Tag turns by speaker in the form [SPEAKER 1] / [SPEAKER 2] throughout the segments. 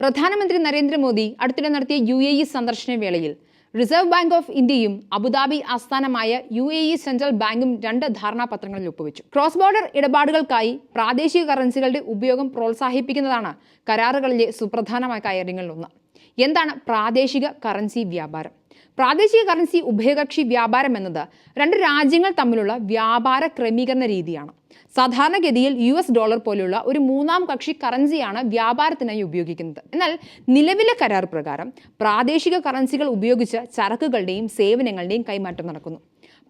[SPEAKER 1] പ്രധാനമന്ത്രി നരേന്ദ്രമോദി അടുത്തിടെ നടത്തിയ യു എ ഇ സന്ദർശന വേളയിൽ റിസർവ് ബാങ്ക് ഓഫ് ഇന്ത്യയും അബുദാബി ആസ്ഥാനമായ യു എ ഇ സെൻട്രൽ ബാങ്കും രണ്ട് ധാരണാപത്രങ്ങളിൽ ഒപ്പുവെച്ചു. ക്രോസ് ബോർഡർ ഇടപാടുകൾക്കായി പ്രാദേശിക കറൻസികളുടെ ഉപയോഗം പ്രോത്സാഹിപ്പിക്കുന്നതാണ് കരാറുകളിലെ സുപ്രധാനമായ കാര്യങ്ങളിലൊന്ന്. എന്താണ് പ്രാദേശിക കറൻസി വ്യാപാരം? പ്രാദേശിക കറൻസി ഉഭയകക്ഷി വ്യാപാരം എന്നത് രണ്ട് രാജ്യങ്ങൾ തമ്മിലുള്ള വ്യാപാര ക്രമീകരണ രീതിയാണ്. സാധാരണഗതിയിൽ യു എസ് ഡോളർ പോലുള്ള ഒരു മൂന്നാം കക്ഷി കറൻസിയാണ് വ്യാപാരത്തിനായി ഉപയോഗിക്കുന്നത്. എന്നാൽ നിലവിലെ കരാർ പ്രകാരം പ്രാദേശിക കറൻസികൾ ഉപയോഗിച്ച് ചരക്കുകളുടെയും സേവനങ്ങളുടെയും കൈമാറ്റം നടക്കുന്നു.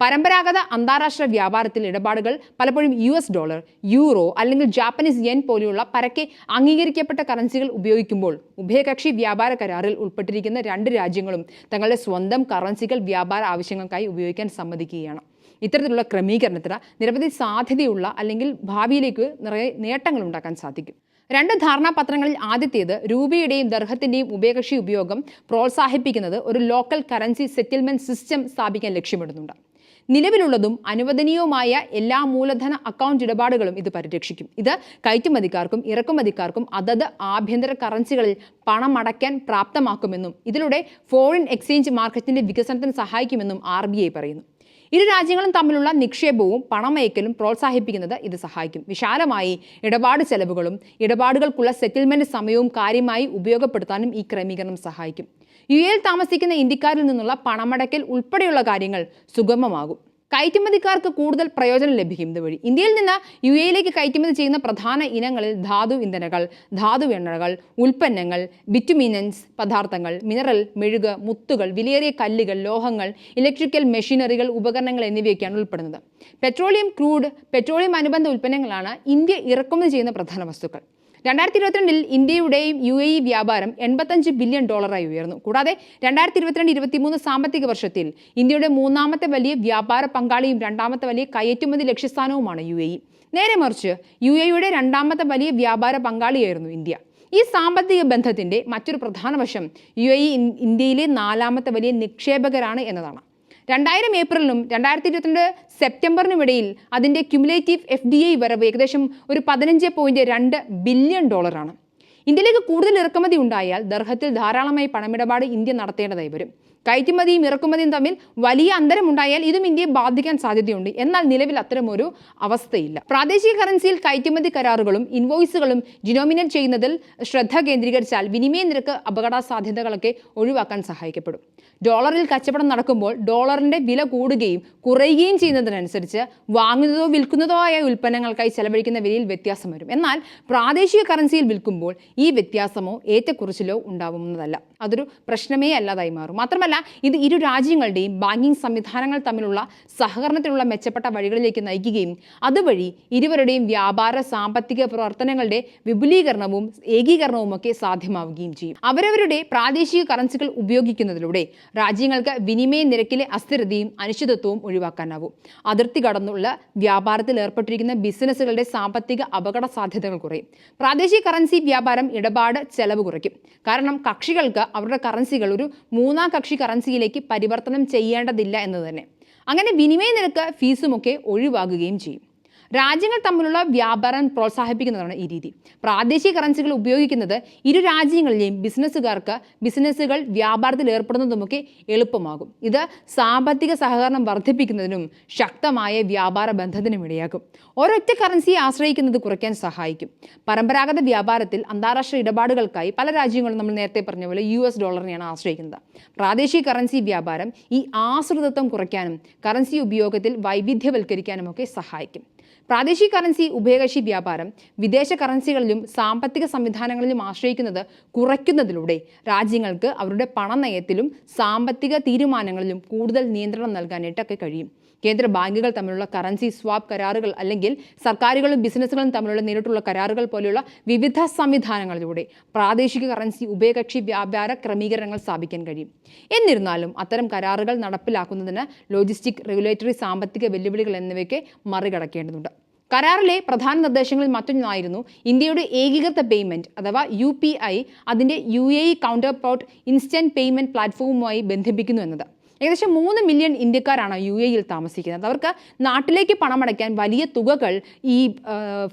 [SPEAKER 1] പരമ്പരാഗത അന്താരാഷ്ട്ര വ്യാപാരത്തിൽ ഇടപാടുകൾ പലപ്പോഴും യു എസ് ഡോളർ യൂറോ അല്ലെങ്കിൽ ജാപ്പനീസ് യെൻ പോലെയുള്ള പരക്കെ അംഗീകരിക്കപ്പെട്ട കറൻസികൾ ഉപയോഗിക്കുമ്പോൾ ഉഭയകക്ഷി വ്യാപാര കരാറിൽ ഉൾപ്പെട്ടിരിക്കുന്ന രണ്ട് രാജ്യങ്ങളും തങ്ങളുടെ സ്വന്തം കറൻസികൾ വ്യാപാര ആവശ്യങ്ങൾക്കായി ഉപയോഗിക്കാൻ സമ്മതിക്കുകയാണ്. ഇത്തരത്തിലുള്ള ക്രമീകരണത്തിന് നിരവധി സാധ്യതയുള്ള അല്ലെങ്കിൽ ഭാവിയിലേക്ക് നിറയെ നേട്ടങ്ങൾ ഉണ്ടാക്കാൻ സാധിക്കും. രണ്ട് ധാരണാപത്രങ്ങളിൽ ആദ്യത്തേത് രൂപയുടെയും ദർഹത്തിന്റെയും ഉഭയകക്ഷി ഉപയോഗം പ്രോത്സാഹിപ്പിക്കുന്നത് ഒരു ലോക്കൽ കറൻസി സെറ്റിൽമെന്റ് സിസ്റ്റം സ്ഥാപിക്കാൻ ലക്ഷ്യമിടുന്നുണ്ട്. നിലവിലുള്ളതും അനുവദനീയവുമായ എല്ലാ മൂലധന അക്കൗണ്ട് ഇടപാടുകളും ഇത് പരിരക്ഷിക്കും. ഇത് കയറ്റുമതിക്കാർക്കും ഇറക്കുമതിക്കാർക്കും അതത് ആഭ്യന്തര കറൻസികളിൽ പണം അടയ്ക്കാൻ പ്രാപ്തമാക്കുമെന്നും ഇതിലൂടെ ഫോറിൻ എക്സ്ചേഞ്ച് മാർക്കറ്റിന്റെ വികസനത്തിന് സഹായിക്കുമെന്നും ആർ പറയുന്നു. ഇരു രാജ്യങ്ങളും തമ്മിലുള്ള നിക്ഷേപവും പണമയക്കലും പ്രോത്സാഹിപ്പിക്കുന്നത് ഇത് സഹായിക്കും. വിശാലമായി ഇടപാട് ചെലവുകളും ഇടപാടുകൾക്കുള്ള സെറ്റിൽമെന്റ് സമയവും കാര്യമായി ഉപയോഗപ്പെടുത്താനും ഈ ക്രമീകരണം സഹായിക്കും. യു എയിൽ താമസിക്കുന്ന ഇന്ത്യക്കാരിൽ നിന്നുള്ള പണമടയ്ക്കൽ ഉൾപ്പെടെയുള്ള കാര്യങ്ങൾ സുഗമമാകും. കയറ്റുമതിക്കാർക്ക് കൂടുതൽ പ്രയോജനം ലഭിക്കും ഇതുവഴി. ഇന്ത്യയിൽ നിന്ന് യു എയിലേക്ക് കയറ്റുമതി ചെയ്യുന്ന പ്രധാന ഇനങ്ങളിൽ ധാതു ഇന്ധനകൾ ധാതു എണ്ണകൾ ഉൽപ്പന്നങ്ങൾ ബിറ്റുമിനൻസ് പദാർത്ഥങ്ങൾ മിനറൽ മെഴുക് മുത്തുകൾ വിലയേറിയ കല്ലുകൾ ലോഹങ്ങൾ ഇലക്ട്രിക്കൽ മെഷീനറികൾ ഉപകരണങ്ങൾ എന്നിവയൊക്കെയാണ് ഉൾപ്പെടുന്നത്. പെട്രോളിയം ക്രൂഡ് പെട്രോളിയം അനുബന്ധ ഉൽപ്പന്നങ്ങളാണ് ഇന്ത്യ ഇറക്കുമതി ചെയ്യുന്ന പ്രധാന വസ്തുക്കൾ. രണ്ടായിരത്തി ഇരുപത്തിരണ്ടിൽ ഇന്ത്യയുടെയും യു എ ഇ വ്യാപാരം എൺപത്തഞ്ച് ബില്യൺ ഡോളറായി ഉയർന്നു. കൂടാതെ രണ്ടായിരത്തി ഇരുപത്തിരണ്ട് ഇരുപത്തിമൂന്ന് സാമ്പത്തിക വർഷത്തിൽ ഇന്ത്യയുടെ മൂന്നാമത്തെ വലിയ വ്യാപാര പങ്കാളിയും രണ്ടാമത്തെ വലിയ കയറ്റുമതി ലക്ഷ്യസ്ഥാനവുമാണ് യു എ ഇ. നേരെ മറിച്ച് യു എ യുടെ രണ്ടാമത്തെ വലിയ വ്യാപാര പങ്കാളിയായിരുന്നു ഇന്ത്യ. ഈ സാമ്പത്തിക ബന്ധത്തിന്റെ മറ്റൊരു പ്രധാന വശം യു എ ഇ ഇന്ത്യയിലെ നാലാമത്തെ വലിയ നിക്ഷേപകരാണ് എന്നതാണ്. രണ്ടായിരം ഏപ്രിലിനും രണ്ടായിരത്തി ഇരുപത്തിരണ്ട് സെപ്റ്റംബറിനും ഇടയിൽ അതിന്റെ ക്യുമുലേറ്റീവ് എഫ് ഡി ഐ വരവ് ഏകദേശം ഒരു പതിനഞ്ച് പോയിന്റ് രണ്ട് ബില്യൺ ഡോളറാണ്. ഇന്ത്യയിലേക്ക് കൂടുതൽ ഇറക്കുമതി ഉണ്ടായാൽ ദർഹത്തിൽ ധാരാളമായി പണമിടപാട് ഇന്ത്യ നടത്തേണ്ടതായി വരും. കയറ്റുമതിയും ഇറക്കുമതിയും തമ്മിൽ വലിയ അന്തരം ഉണ്ടായാൽ ഇതും ഇന്ത്യയെ ബാധിക്കാൻ സാധ്യതയുണ്ട്. എന്നാൽ നിലവിൽ അത്തരമൊരു അവസ്ഥയില്ല. പ്രാദേശിക കറൻസിയിൽ കയറ്റുമതി കരാറുകളും ഇൻവോയ്സുകളും ജിനോമിനേറ്റ് ചെയ്യുന്നതിൽ ശ്രദ്ധ കേന്ദ്രീകരിച്ചാൽ വിനിമയ നിരക്ക് അപകട സാധ്യതകളൊക്കെ ഒഴിവാക്കാൻ സഹായിക്കപ്പെടും. ഡോളറിൽ കച്ചവടം നടക്കുമ്പോൾ ഡോളറിന്റെ വില കൂടുകയും കുറയുകയും ചെയ്യുന്നതിനനുസരിച്ച് വാങ്ങുന്നതോ വിൽക്കുന്നതോ ആയ ഉൽപ്പന്നങ്ങൾക്കായി ചെലവഴിക്കുന്ന വിലയിൽ വ്യത്യാസം വരും. എന്നാൽ പ്രാദേശിക കറൻസിയിൽ വിൽക്കുമ്പോൾ ഈ വ്യത്യാസമോ ഏറ്റക്കുറിച്ചിലോ ഉണ്ടാവുന്നതല്ല. അതൊരു പ്രശ്നമേ അല്ലാതായി മാറും. മാത്രമല്ല ഇത് ഇരു രാജ്യങ്ങളുടെയും ബാങ്കിംഗ് സംവിധാനങ്ങൾ തമ്മിലുള്ള സഹകരണത്തിനുള്ള മെച്ചപ്പെട്ട വഴികളിലേക്ക് നയിക്കുകയും അതുവഴി ഇരുവരുടെയും വ്യാപാര സാമ്പത്തിക പ്രവർത്തനങ്ങളുടെ വിപുലീകരണവും ഏകീകരണവും ഒക്കെ സാധ്യമാവുകയും ചെയ്യും. അവരവരുടെ പ്രാദേശിക കറൻസികൾ ഉപയോഗിക്കുന്നതിലൂടെ രാജ്യങ്ങൾക്ക് വിനിമയ നിരക്കിലെ അസ്ഥിരതയും അനിശ്ചിതത്വവും ഒഴിവാക്കാനാവും. അതിർത്തി കടന്നുള്ള വ്യാപാരത്തിൽ ഏർപ്പെട്ടിരിക്കുന്ന ബിസിനസ്സുകളുടെ സാമ്പത്തിക അപകട സാധ്യതകൾ കുറയും. പ്രാദേശിക കറൻസി വ്യാപാരം ഇടപാട് ചെലവ് കുറയ്ക്കും. കാരണം കക്ഷികൾക്ക് അവരുടെ കറൻസികൾ ഒരു മൂന്നാം കക്ഷി കറൻസിയിലേക്ക് പരിവർത്തനം ചെയ്യേണ്ടതില്ല എന്ന് തന്നെ. അങ്ങനെ വിനിമയ നിരക്ക് ഫീസുമൊക്കെ ഒഴിവാകുകയും ചെയ്യും. രാജ്യങ്ങൾ തമ്മിലുള്ള വ്യാപാരം പ്രോത്സാഹിപ്പിക്കുന്നതാണ് ഈ രീതി. പ്രാദേശിക കറൻസികൾ ഉപയോഗിക്കുന്നത് ഇരു രാജ്യങ്ങളിലെയും ബിസിനസ്സുകാർക്ക് ബിസിനസ്സുകൾ വ്യാപാരത്തിൽ ഏർപ്പെടുന്നതുമൊക്കെ എളുപ്പമാകും. ഇത് സാമ്പത്തിക സഹകരണം വർദ്ധിപ്പിക്കുന്നതിനും ശക്തമായ വ്യാപാര ബന്ധത്തിനും ഇടയാക്കും. ഒരൊറ്റ കറൻസിയെ ആശ്രയിക്കുന്നത് കുറയ്ക്കാൻ സഹായിക്കും. പരമ്പരാഗത വ്യാപാരത്തിൽ അന്താരാഷ്ട്ര ഇടപാടുകൾക്കായി പല രാജ്യങ്ങളും നമ്മൾ നേരത്തെ പറഞ്ഞ പോലെ യു എസ് ഡോളറിനെയാണ് ആശ്രയിക്കുന്നത്. പ്രാദേശിക കറൻസി വ്യാപാരം ഈ ആശ്രിതത്വം കുറയ്ക്കാനും കറൻസി ഉപയോഗത്തിൽ വൈവിധ്യവൽക്കരിക്കാനും ഒക്കെ സഹായിക്കും. പ്രാദേശിക കറൻസി ഉഭയകക്ഷി വ്യാപാരം വിദേശ കറൻസികളിലും സാമ്പത്തിക സംവിധാനങ്ങളിലും ആശ്രയിക്കുന്നത് കുറയ്ക്കുന്നതിലൂടെ രാജ്യങ്ങൾക്ക് അവരുടെ പണനയത്തിലും സാമ്പത്തിക തീരുമാനങ്ങളിലും കൂടുതൽ നിയന്ത്രണം നൽകാനായിട്ടൊക്കെ കഴിയും. കേന്ദ്ര ബാങ്കുകൾ തമ്മിലുള്ള കറൻസി സ്വാപ്പ് കരാറുകൾ അല്ലെങ്കിൽ സർക്കാരുകളും ബിസിനസ്സുകളും തമ്മിലുള്ള നേരിട്ടുള്ള കരാറുകൾ പോലെയുള്ള വിവിധ സംവിധാനങ്ങളിലൂടെ പ്രാദേശിക കറൻസി ഉഭയകക്ഷി വ്യാപാര ക്രമീകരണങ്ങൾ സ്ഥാപിക്കാൻ കഴിയും. എന്നിരുന്നാലും അത്തരം കരാറുകൾ നടപ്പിലാക്കുന്നതിന് ലോജിസ്റ്റിക് റെഗുലേറ്ററി സാമ്പത്തിക വെല്ലുവിളികൾ എന്നിവയ്ക്ക് മറികടക്കേണ്ടതുണ്ട്. കരാറിലെ പ്രധാന നിർദ്ദേശങ്ങളിൽ മറ്റൊന്നായിരുന്നു ഇന്ത്യയുടെ ഏകീകൃത പേയ്മെന്റ് അഥവാ യു പി ഐ അതിന്റെ U A E counterpart instant payment പ്ലാറ്റ്ഫോമുമായി ബന്ധിപ്പിക്കുന്നു എന്നത്. ഏകദേശം മൂന്ന് മില്യൺ ഇന്ത്യക്കാരാണ് യു എയിൽ താമസിക്കുന്നത്. അവർക്ക് നാട്ടിലേക്ക് പണമടയ്ക്കാൻ വലിയ തുകകൾ ഈ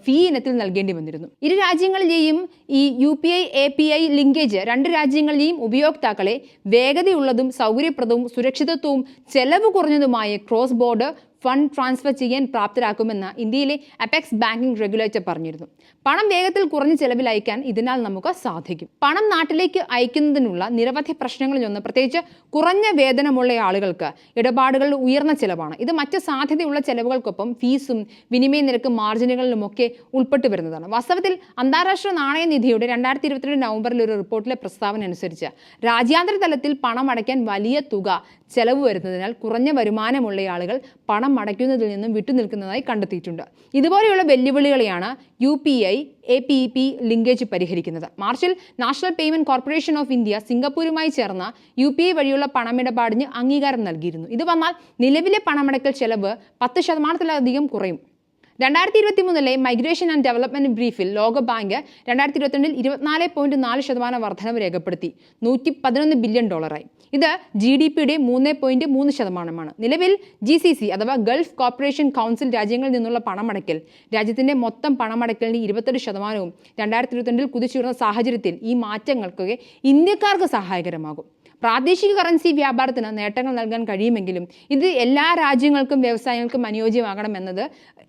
[SPEAKER 1] ഫീ ഇനത്തിൽ നൽകേണ്ടി വന്നിരുന്നു. ഇരു രാജ്യങ്ങളിലെയും ഈ U P I A P I linkage രണ്ട് രാജ്യങ്ങളിലെയും ഉപയോക്താക്കളെ വേഗതയുള്ളതും സൗകര്യപ്രദവും സുരക്ഷിതത്വവും ചെലവ് കുറഞ്ഞതുമായ ക്രോസ് ബോർഡർ ഫണ്ട് ട്രാൻസ്ഫർ ചെയ്യാൻ പ്രാപ്തരാക്കുമെന്ന് ഇന്ത്യയിലെ അപെക്സ് ബാങ്കിംഗ് റെഗുലേറ്റർ പറഞ്ഞിരുന്നു. പണം വേഗത്തിൽ കുറഞ്ഞ ചെലവിൽ അയക്കാൻ ഇതിനാൽ നമുക്ക് സാധിക്കും. പണം നാട്ടിലേക്ക് അയക്കുന്നതിനുള്ള നിരവധി പ്രശ്നങ്ങളിലൊന്ന് പ്രത്യേകിച്ച് കുറഞ്ഞ വേതനമുള്ള ആളുകൾക്ക് ഇടപാടുകളുടെ ഉയർന്ന ചെലവാണ്. ഇത് മറ്റ് സാധ്യതയുള്ള ചെലവുകൾക്കൊപ്പം ഫീസും വിനിമയ നിരക്ക് മാർജിനുകളിലുമൊക്കെ ഉൾപ്പെട്ടു വരുന്നതാണ്. വാസ്തവത്തിൽ അന്താരാഷ്ട്ര നാണയനിധിയുടെ രണ്ടായിരത്തി ഇരുപത്തിരണ്ട് നവംബറിൽ ഒരു റിപ്പോർട്ടിലെ പ്രസ്താവന അനുസരിച്ച് രാജ്യാന്തര തലത്തിൽ പണം അടയ്ക്കാൻ വലിയ തുക ചെലവ് വരുന്നതിനാൽ കുറഞ്ഞ വരുമാനമുള്ള ആളുകൾ പണം അടയ്ക്കുന്നതിൽ നിന്നും വിട്ടുനിൽക്കുന്നതായി കണ്ടെത്തിയിട്ടുണ്ട്. ഇതുപോലെയുള്ള വെല്ലുവിളികളെയാണ് U P I A P E P linkage പരിഹരിക്കുന്നത്. മാർച്ചിൽ national payment corporation of India സിംഗപ്പൂരുമായി ചേർന്ന യു പി ഐ വഴിയുള്ള പണമിടപാടിന് അംഗീകാരം നൽകിയിരുന്നു. ഇത് വന്നാൽ നിലവിലെ പണമടയ്ക്കൽ ചെലവ് പത്ത് ശതമാനത്തിലധികം കുറയും. രണ്ടായിരത്തി ഇരുപത്തി മൂന്നിലെ മൈഗ്രേഷൻ ആൻഡ് ഡെവലപ്മെന്റ് ബ്രീഫിൽ ലോകബാങ്ക് രണ്ടായിരത്തി ഇരുപത്തിരണ്ടിൽ ഇരുപത്തിനാല് പോയിന്റ് നാല് ശതമാനം വർധനവ് രേഖപ്പെടുത്തി. നൂറ്റി പതിനൊന്ന് ബില്യൺ ഡോളറായി. ഇത് ജി ഡി പിയുടെ മൂന്ന് പോയിന്റ് മൂന്ന് ശതമാനമാണ്. നിലവിൽ ജി സി സി അഥവാ ഗൾഫ് കോർപ്പറേഷൻ കൗൺസിൽ രാജ്യങ്ങളിൽ നിന്നുള്ള പണമടയ്ക്കൽ രാജ്യത്തിന്റെ മൊത്തം പണമടയ്ക്കലിന്റെ ഇരുപത്തെട്ട് ശതമാനവും രണ്ടായിരത്തി ഇരുപത്തിരണ്ടിൽ കുതിച്ചുയർന്ന സാഹചര്യത്തിൽ ഈ മാറ്റങ്ങൾക്കൊക്കെ ഇന്ത്യക്കാർക്ക് സഹായകരമാകും. പ്രാദേശിക കറൻസി വ്യാപാരത്തിന് നേട്ടങ്ങൾ നൽകാൻ കഴിയുമെങ്കിലും ഇത് എല്ലാ രാജ്യങ്ങൾക്കും വ്യവസായങ്ങൾക്കും അനുയോജ്യമാകണമെന്നത്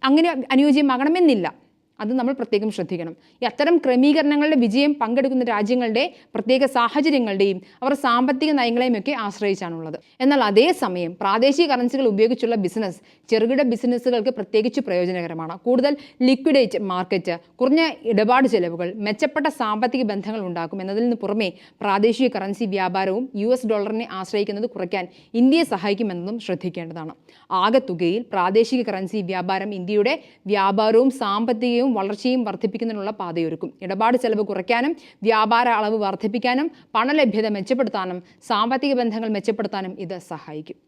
[SPEAKER 1] അങ്ങനെ അനുയോജ്യമാകണമെന്നില്ല. അത് നമ്മൾ പ്രത്യേകം ശ്രദ്ധിക്കണം. ഈ അത്തരം ക്രമീകരണങ്ങളുടെ വിജയം പങ്കെടുക്കുന്ന രാജ്യങ്ങളുടെ പ്രത്യേക സാഹചര്യങ്ങളുടെയും അവർ സാമ്പത്തിക നയങ്ങളെയും ഒക്കെ ആശ്രയിച്ചാണുള്ളത്. എന്നാൽ അതേസമയം പ്രാദേശിക കറൻസികൾ ഉപയോഗിച്ചുള്ള ബിസിനസ് ചെറുകിട ബിസിനസ്സുകൾക്ക് പ്രത്യേകിച്ച് പ്രയോജനകരമാണ്. കൂടുതൽ ലിക്വിഡേറ്റ് മാർക്കറ്റ് കുറഞ്ഞ ഇടപാട് ചെലവുകൾ മെച്ചപ്പെട്ട സാമ്പത്തിക ബന്ധങ്ങൾ ഉണ്ടാക്കും. എന്നതിൽ നിന്ന് പുറമെ പ്രാദേശിക കറൻസി വ്യാപാരവും യു എസ് ഡോളറിനെ ആശ്രയിക്കുന്നത് കുറയ്ക്കാൻ ഇന്ത്യയെ സഹായിക്കുമെന്നതും ശ്രദ്ധിക്കേണ്ടതാണ്. ആകെ തുകയിൽ പ്രാദേശിക കറൻസി വ്യാപാരം ഇന്ത്യയുടെ വ്യാപാരവും സാമ്പത്തികവും വളർച്ചയും വർദ്ധിപ്പിക്കുന്നതിനുള്ള പാതയൊരുക്കും. ഇടപാട് ചെലവ് കുറയ്ക്കാനും വ്യാപാര അളവ് വർദ്ധിപ്പിക്കാനും പണലഭ്യത മെച്ചപ്പെടുത്താനും സാമ്പത്തിക ബന്ധങ്ങൾ മെച്ചപ്പെടുത്താനും ഇത് സഹായിക്കും.